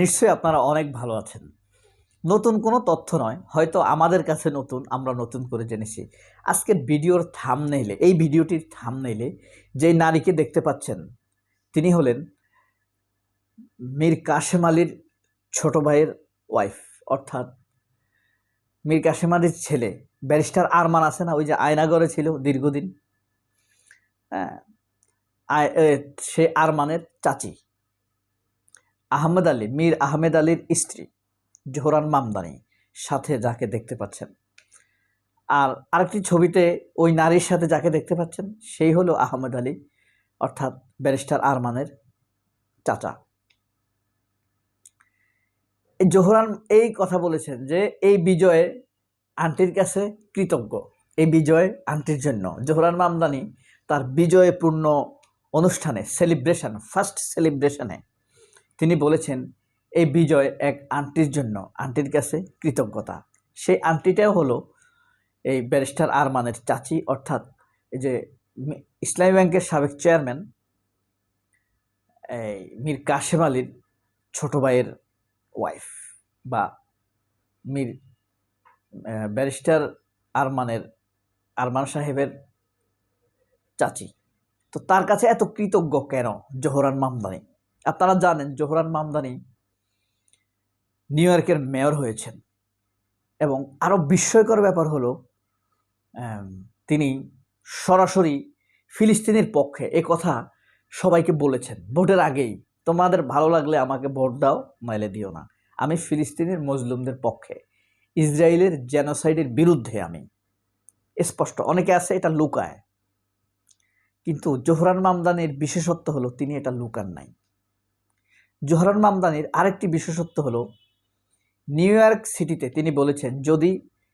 নিশ্চয়ই আপনারা অনেক ভালো আছেন। নতুন কোনো তথ্য নয়, হয়তো আমাদের কাছে নতুন, আমরা নতুন করে জেনেছি। আজকের ভিডিওর থাম থামনেইলে এই ভিডিওটির থাম থামনেইলে যেই নারীকে দেখতে পাচ্ছেন, তিনি হলেন মীর কাশেম আলীর ছোট ভাইয়ের ওয়াইফ অর্থাৎ মীর কাশেম আলীর ছেলে ব্যারিস্টার আরমান আছে না, ওই যে আয়নাগরে ছিল দীর্ঘদিন। হ্যাঁ সে আরমানের চাচি। আহমেদ আলী, মীর আহমেদ আলীর স্ত্রী, জোহরান মামদানি, সাথে যাকে দেখতে পাচ্ছেন। আর আরেকটি ছবিতে ওই নারীর সাথে যাকে দেখতে পাচ্ছেন, সেই হলো আহমেদ আলী, অর্থাৎ ব্যারিস্টার আরমানের চাচা। জোহরান এই কথা বলেছেন যে, এই বিজয়ে আন্টির কাছে কৃতজ্ঞ, এই বিজয় আন্টির জন্য। জোহরান মামদানি তার বিজয়পূর্ণ অনুষ্ঠানে সেলিব্রেশন ফার্স্ট সেলিব্রেশনে তিনি বলেছেন, এই বিজয় এক আন্টির জন্য, আন্টির কাছে কৃতজ্ঞতা। সেই আন্টিটাও হলো এই ব্যারিস্টার আরমানের চাচি, অর্থাৎ এই যে ইসলামী ব্যাংকের সাবেক চেয়ারম্যান, এই মীর কাশেম আলীর ছোট ভাইয়ের ওয়াইফ বা মীর ব্যারিস্টার আরমানের, আরমান সাহেবের চাচি। তো তার কাছে এত কৃতজ্ঞ কেন জোহরান মামদানি? আপনারা জানেন জোহরান মামদানি নিউ ইয়র্কের মেয়র হয়েছেন। এবং আরও বিস্ময়কর ব্যাপার হলো তিনি সরাসরি ফিলিস্তিনের পক্ষে এ কথা সবাইকে বলেছেন। ভোটের আগেই, তোমাদের ভালো লাগলে আমাকে ভোট দাও, নাইলে দিও না। আমি ফিলিস্তিনের মজলুমদের পক্ষে, ইসরায়েলের জেনোসাইডের বিরুদ্ধে আমি। স্পষ্ট, অনেকে আছে এটা লুকায়। কিন্তু জোহরান মামদানির বিশেষত্ব হলো তিনি এটা লুকান নাই। জোহরান মামদানির আরেকটি বিশেষত্ব হল, নিউ ইয়র্ক সিটিতে তিনি বলেছেন, যদি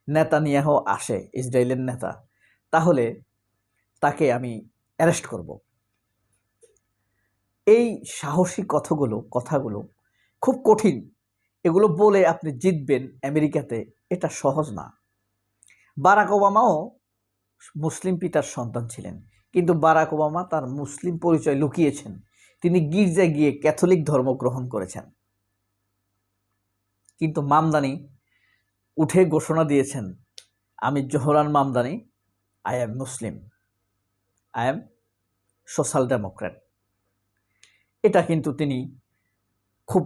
নেতানিয়াহ আসে, ইসরায়েলের নেতা, তাহলে তাকে আমি অ্যারেস্ট করব। এই সাহসী কথাগুলো কথাগুলো খুব কঠিন। এগুলো বলে আপনি জিতবেন আমেরিকাতে, এটা সহজ না। বারাক ওবামাও মুসলিম পিতার সন্তান ছিলেন, কিন্তু বারাক ওবামা তার মুসলিম পরিচয় লুকিয়েছেন। তিনি গির্জায় গিয়ে ক্যাথলিক ধর্ম গ্রহণ করেছেন। কিন্তু মামদানি উঠে ঘোষণা দিয়েছেন, আমি Zohran Mamdani I am Muslim I am social democrat এটা কিন্তু তিনি খুব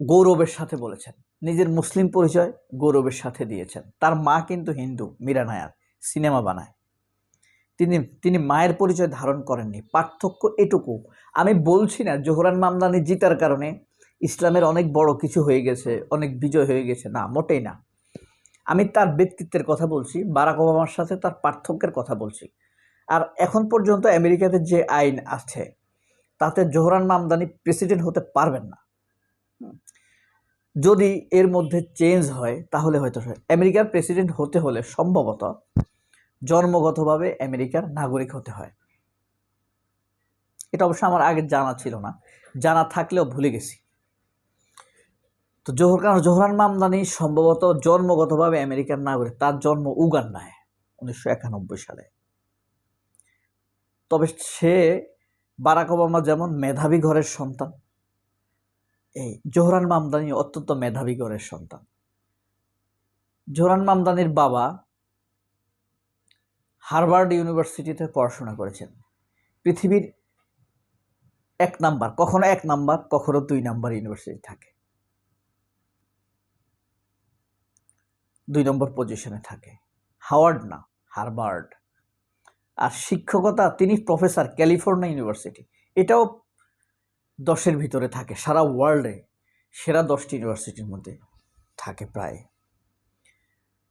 গৌরবের সাথে বলেছেন। নিজের মুসলিম পরিচয় গৌরবের সাথে দিয়েছেন। তার মা কিন্তু হিন্দু, মীরা নায়ার, সিনেমা বানায়। তিনি তিনি মায়ের পরিচয় ধারণ করেননি। পার্থক্য এটুকু। আমি বলছি না জোহরান মামদানি জিতার কারণে ইসলামের অনেক বড় কিছু হয়ে গেছে, অনেক বিজয় হয়ে গেছে। না, মোটেই না। আমি তার ব্যক্তিত্বের কথা বলছি, বারাক ওবামার সাথে তার পার্থক্যের কথা বলছি। আর এখন পর্যন্ত আমেরিকাতে যে আইন আছে, তাতে জোহরান মামদানি প্রেসিডেন্ট হতে পারবেন না। যদি এর মধ্যে চেঞ্জ হয়, তাহলে হয়তো আমেরিকার প্রেসিডেন্ট হতে হলে সম্ভবত জন্মগতভাবে আমেরিকার নাগরিক হতে হয়। এটা অবশ্য আমার আগে জানা ছিল না। জানা থাকলেও ভুলে গেছি। তো জোহরান জোহরান মামদানি সম্ভবত জন্মগতভাবে আমেরিকার নাগরিক। তার জন্ম উগান্ডায়, উনিশশো একানব্বই সালে। তবে সে বারাক ওবামা যেমন মেধাবী ঘরের সন্তান, এই জোহরান মামদানি অত্যন্ত মেধাবী ঘরের সন্তান। জোহরান মামদানির বাবা হার্ভার্ড ইউনিভার্সিটিতে পড়াশোনা করেছেন। পৃথিবীর এক নাম্বার, কখনো এক নাম্বার, কখনো দুই নাম্বার ইউনিভার্সিটি থাকে। দুই নম্বর পজিশনে থাকে। হাওয়ার্ড না, হার্ভার্ড। আর শিক্ষকতা, তিনি প্রফেসর, ক্যালিফোর্নিয়া ইউনিভার্সিটি। এটাও দশের ভিতরে থাকে, সারা ওয়ার্ল্ডে সেরা দশটি ইউনিভার্সিটির মধ্যে থাকে প্রায়।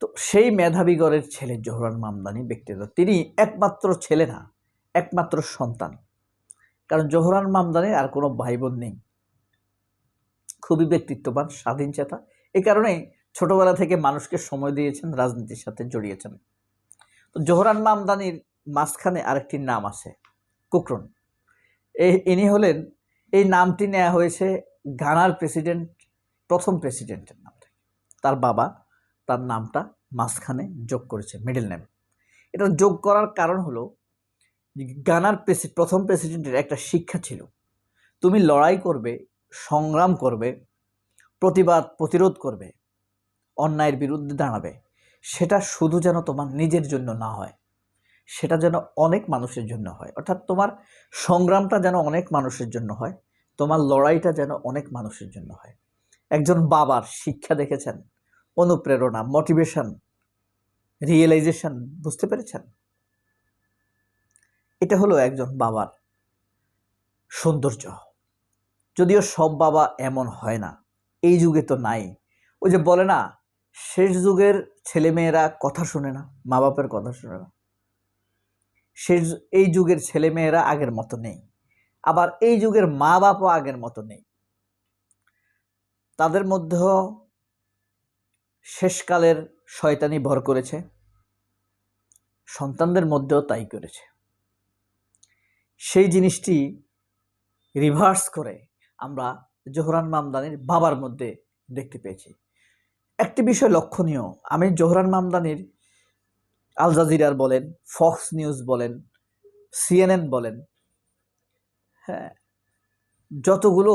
তো সেই মেধাবীগড়ের ছেলে জোহরান মামদানি ব্যক্তিগত, তিনি একমাত্র ছেলে না, একমাত্র সন্তান। কারণ জোহরান মামদানির আর কোনো ভাই বোন নেই। খুবই ব্যক্তিত্ববান, স্বাধীন চেতা। এই কারণেই ছোটবেলা থেকে মানুষকে সময় দিয়েছেন, রাজনীতির সাথে জড়িয়েছেন। তো জোহরান মামদানির মাঝখানে আরেকটি নাম আছে, কুকরন। এই ইনি হলেন, এই নামটি নেওয়া হয়েছে গানার প্রেসিডেন্ট, প্রথম প্রেসিডেন্টের নাম তার বাবা তার নামটা মাঝখানে যোগ করেছে মিডল নেম এটা যোগ করার কারণ হলো, গানার প্রেসি প্রথম প্রেসিডেন্টের একটা শিক্ষা ছিল, তুমি লড়াই করবে, সংগ্রাম করবে, প্রতিবাদ, প্রতিরোধ করবে, অন্যায়ের বিরুদ্ধে দাঁড়াবে। সেটা শুধু যেন তোমার নিজের জন্য না হয়, সেটা যেন অনেক মানুষের জন্য হয়। অর্থাৎ তোমার সংগ্রামটা যেন অনেক মানুষের জন্য হয়, তোমার লড়াইটা যেন অনেক মানুষের জন্য হয়। একজন বাবার শিক্ষা দেখেছেন অনুপ্রেরণা মোটিভেশন রিয়েলাইজেশন বুঝতে পেরেছেন? এটা হলো একজন বাবার সৌন্দর্য। যদিও সব বাবা এমন হয় না, এই যুগে তো নাই। ওই যে বলে না, শেষ যুগের ছেলেমেয়েরা কথা শুনে না মা বাপের কথা শুনে না। শেষ, এই যুগের ছেলেমেয়েরা আগের মতো নেই। আবার এই যুগের মা বাপও আগের মতো নেই। তাদের মধ্যেও শেষকালের শয়তানি ভর করেছে, সন্তানদের মধ্যেও তাই করেছে। সেই জিনিসটি রিভার্স করে আমরা জোহরান মামদানির বাবার মধ্যে দেখতে পেয়েছি। একটি বিষয় লক্ষণীয়, আমি জোহরান মামদানির আল জাজিরার বলেন ফক্স নিউজ বলেন সিএনএন বলেন হ্যাঁ যতগুলো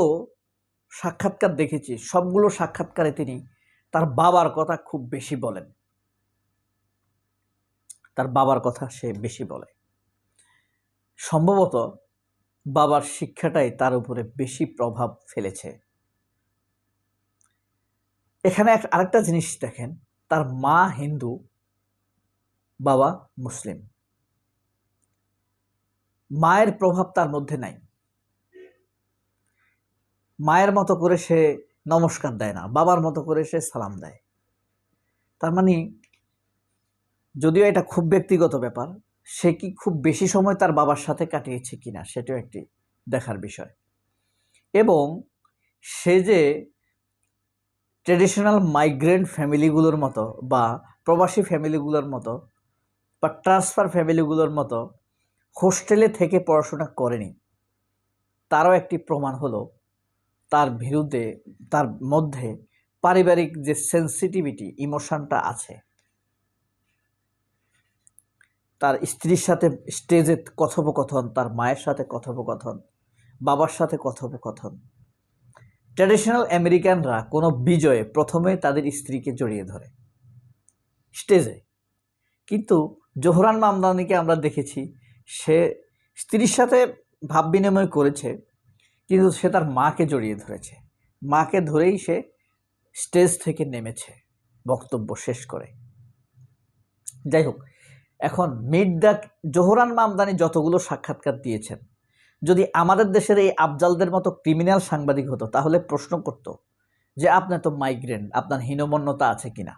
সাক্ষাৎকার দেখেছি, সবগুলো সাক্ষাৎকারে তিনি তার বাবার কথা খুব বেশি বলেন। তার বাবার কথা সে বেশি বলে। সম্ভবত বাবার শিক্ষাটাই তার উপরে বেশি প্রভাব ফেলেছে। এখানে এক আরেকটা জিনিস দেখেন, তার মা হিন্দু, বাবা মুসলিম। মায়ের প্রভাব তার মধ্যে নাই। মায়ের মতো করে সে নমস্কার দেয় না, বাবার মতো করে সে সালাম দেয়। তার মানে যদিও এটা খুব ব্যক্তিগত ব্যাপার, সে কি খুব বেশি সময় তার বাবার সাথে কাটিয়েছে কি না সেটাও একটি দেখার বিষয়। এবং সে যে ট্রেডিশনাল মাইগ্রেন্ট ফ্যামিলিগুলোর মতো বা প্রবাসী ফ্যামিলিগুলোর মতো বা ট্রান্সফার ফ্যামিলিগুলোর মতো হোস্টেলে থেকে পড়াশোনা করেনি, তারও একটি প্রমাণ হলো তার বিরুদ্ধে, তার মধ্যে পারিবারিক যে সেন্সিটিভিটি ইমোশনটা আছে, তার স্ত্রীর সাথে স্টেজে কথোপকথন, তার মায়ের সাথে কথোপকথন, বাবার সাথে কথোপকথন ট্র্যাডিশনাল আমেরিকানরা কোনো বিজয়ে প্রথমে তাদের স্ত্রীকে জড়িয়ে ধরে স্টেজে কিন্তু জোহরান মামদানিকে আমরা দেখেছি, সে স্ত্রীর সাথে ভাব বিনিময় করেছে কিন্তু সে তার মাকে জড়িয়ে ধরেছে। মাকে ধরেই সে স্টেজ থেকে নেমেছে, বক্তব্য শেষ করে। যাই হোক, এখন দ্য জোহরান মামদানি যতগুলো সাক্ষাৎকার দিয়েছেন, যদি আমাদের দেশের এই আফজালদের মতো ক্রিমিনাল সাংবাদিক হতো, তাহলে প্রশ্ন করত যে, আপনি তো মাইগ্রেন আপনার হীনমন্যতা আছে কিনা?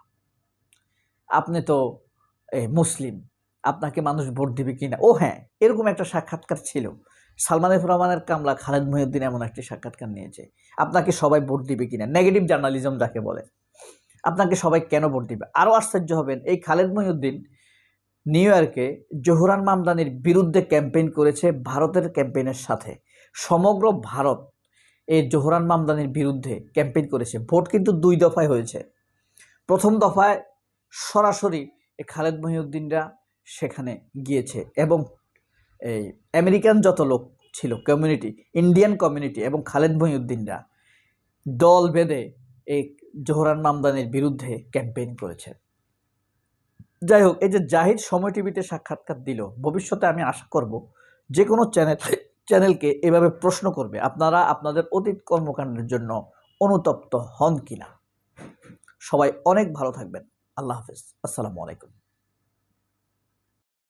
আপনি তো মুসলিম, আপনাকে মানুষ ভোট দিবে কিনা? ও হ্যাঁ এরকম একটা সাক্ষাৎকার ছিল। সালমান রহমানের কামলা খালেদ মহিউদ্দিন এমন একটি সাক্ষাৎকার নিয়েছে। আপনাকে সবাই ভোট দিবে কিনা? নেগেটিভ জার্নালিজম যাকে বলে। আপনাকে সবাই কেন ভোট দিবে? আরও আশ্চর্য হবেন, এই খালেদ মহিউদ্দিন নিউ ইয়র্কে জোহরান মামদানির বিরুদ্ধে ক্যাম্পেইন করেছে ভারতের ক্যাম্পেইনের সাথে। সমগ্র ভারত এই জোহরান মামদানির বিরুদ্ধে ক্যাম্পেইন করেছে। ভোট কিন্তু দুই দফায় হয়েছে। প্রথম দফায় সরাসরি খালেদ মহিউদ্দিনরা সেখানে গিয়েছে এবং এই আমেরিকান যত লোক ছিল কমিউনিটি ইন্ডিয়ান কমিউনিটি এবং খালেদ মহিউদ্দিনরা দল বেঁধে এই জোহরান মামদানির বিরুদ্ধে ক্যাম্পেইন করেছে। যাই হোক, এই যে জাহিদ সময় টিভিতে সাক্ষাৎকার দিল, ভবিষ্যতে আমি আশা করব যে কোনো চ্যানেল চ্যানেলকে এভাবে প্রশ্ন করবে, আপনারা আপনাদের অতীত কর্মকাণ্ডের জন্য অনুতপ্ত হন কিনা। সবাই অনেক ভালো থাকবেন। আল্লাহ হাফেজ। আসসালামু আলাইকুম।